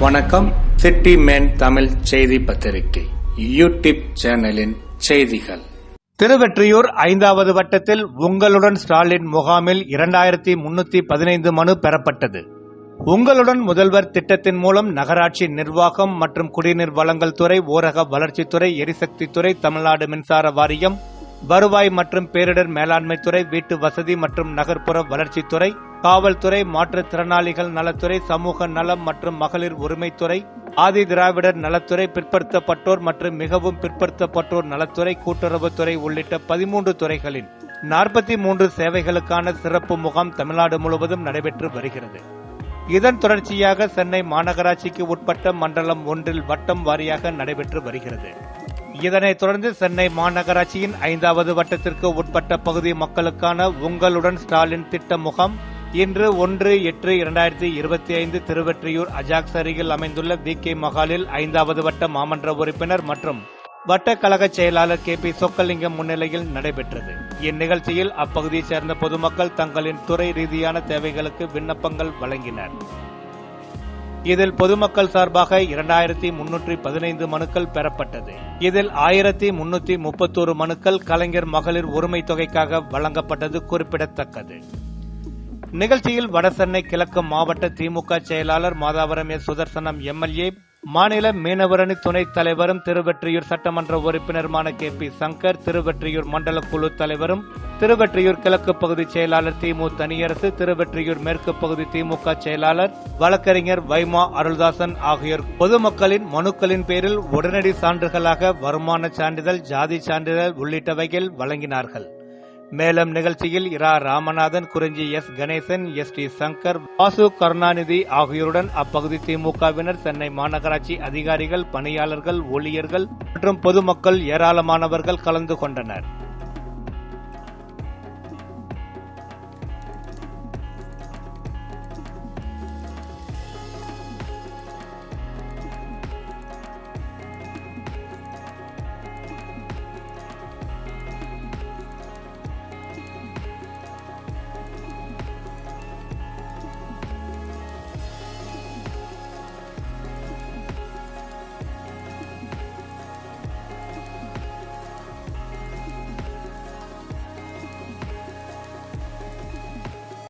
வணக்கம். City man Tamil செய்தி பத்திரிகை யூடியூப் சேனலின் செய்திகள். திருவெற்றியூர் ஐந்தாவது வட்டத்தில் உங்களுடன் ஸ்டாலின் முகாமில் இரண்டாயிரத்தி முன்னூத்தி பதினைந்து மனு பெறப்பட்டது. உங்களுடன் முதல்வர் திட்டத்தின் மூலம் நகராட்சி நிர்வாகம் மற்றும் குடிநீர் வழங்கல் துறை ஊரக வளர்ச்சித்துறை எரிசக்தித்துறை தமிழ்நாடு மின்சார வாரியம் வருவாய் மற்றும் பேரிடர் மேலாண்மை துறை வீட்டு வசதி மற்றும் நகர்ப்புற வளர்ச்சித்துறை காவல்துறை மாற்றுத்திறனாளிகள் நலத்துறை சமூக நலம் மற்றும் மகளிர் உரிமைத்துறை ஆதி திராவிடர் நலத்துறை பிற்படுத்தப்பட்டோர் மற்றும் மிகவும் பிற்படுத்தப்பட்டோர் நலத்துறை கூட்டுறவுத்துறை உள்ளிட்ட பதிமூன்று துறைகளின் நாற்பத்தி மூன்று சேவைகளுக்கான சிறப்பு முகாம் தமிழ்நாடு முழுவதும் நடைபெற்று வருகிறது. இதன் தொடர்ச்சியாக சென்னை மாநகராட்சிக்கு உட்பட்ட மண்டலம் ஒன்றில் வட்டம் வாரியாக நடைபெற்று வருகிறது. இதனைத் தொடர்ந்து சென்னை மாநகராட்சியின் ஐந்தாவது வட்டத்திற்கு உட்பட்ட பகுதி மக்களுக்கான உங்களுடன் ஸ்டாலின் திட்ட முகாம் இன்று ஒன்று எட்டு இரண்டாயிரத்தி இருபத்தி ஐந்து திருவெற்றியூர் அஜாக்ஸ் அருகில் அமைந்துள்ள வி கே மகாலில் ஐந்தாவது வட்ட மாமன்ற உறுப்பினர் மற்றும் வட்ட கழக செயலாளர் கே பி சொக்கலிங்கம் முன்னிலையில் நடைபெற்றது. இந்நிகழ்ச்சியில் அப்பகுதியைச் சேர்ந்த பொதுமக்கள் தங்களின் துறை ரீதியான தேவைகளுக்கு விண்ணப்பங்கள் வழங்கினர். இதில் பொதுமக்கள் சார்பாக இரண்டாயிரத்தி முன்னூற்றி பதினைந்து மனுக்கள் பெறப்பட்டது. இதில் ஆயிரத்தி முன்னூத்தி முப்பத்தோரு மனுக்கள் கலைஞர் மகளிர் உரிமை தொகைக்காக வழங்கப்பட்டது குறிப்பிடத்தக்கது. நிகழ்ச்சியில் வடசென்னை கிழக்கு மாவட்ட திமுக செயலாளர் மாதாவரம் எஸ் சுதர்சனம் எம்எல்ஏ மாநில மீனவரணி துணைத் தலைவரும் திருவெற்றியூர் சட்டமன்ற உறுப்பினருமான கே பி சங்கர் திருவெற்றியூர் மண்டல குழு தலைவரும் திருவெற்றியூர் கிழக்கு பகுதி செயலாளர் திமு தனியரசு திருவெற்றியூர் மேற்கு பகுதி திமுக செயலாளர் வழக்கறிஞர் வைமா அருள்தாசன் ஆகியோர். பொதுமக்களின் மனுக்களின் பேரில் உடனடி சான்றுகளாக வருமான சான்றிதழ் ஜாதி சான்றிதழ் உள்ளிட்டவைகள் வழங்கினார்கள். மேலும் நிகழ்ச்சியில் இரா. Ramanathan Kurinji S. Ganesan S. T. Sankar Vasu Karunanidhi ஆகியோருடன் அப்பகுதி திமுகவினர் சென்னை மாநகராட்சி அதிகாரிகள் பணியாளர்கள் ஊழியர்கள் மற்றும் பொதுமக்கள் ஏராளமானவர்கள் கலந்து கொண்டனர்.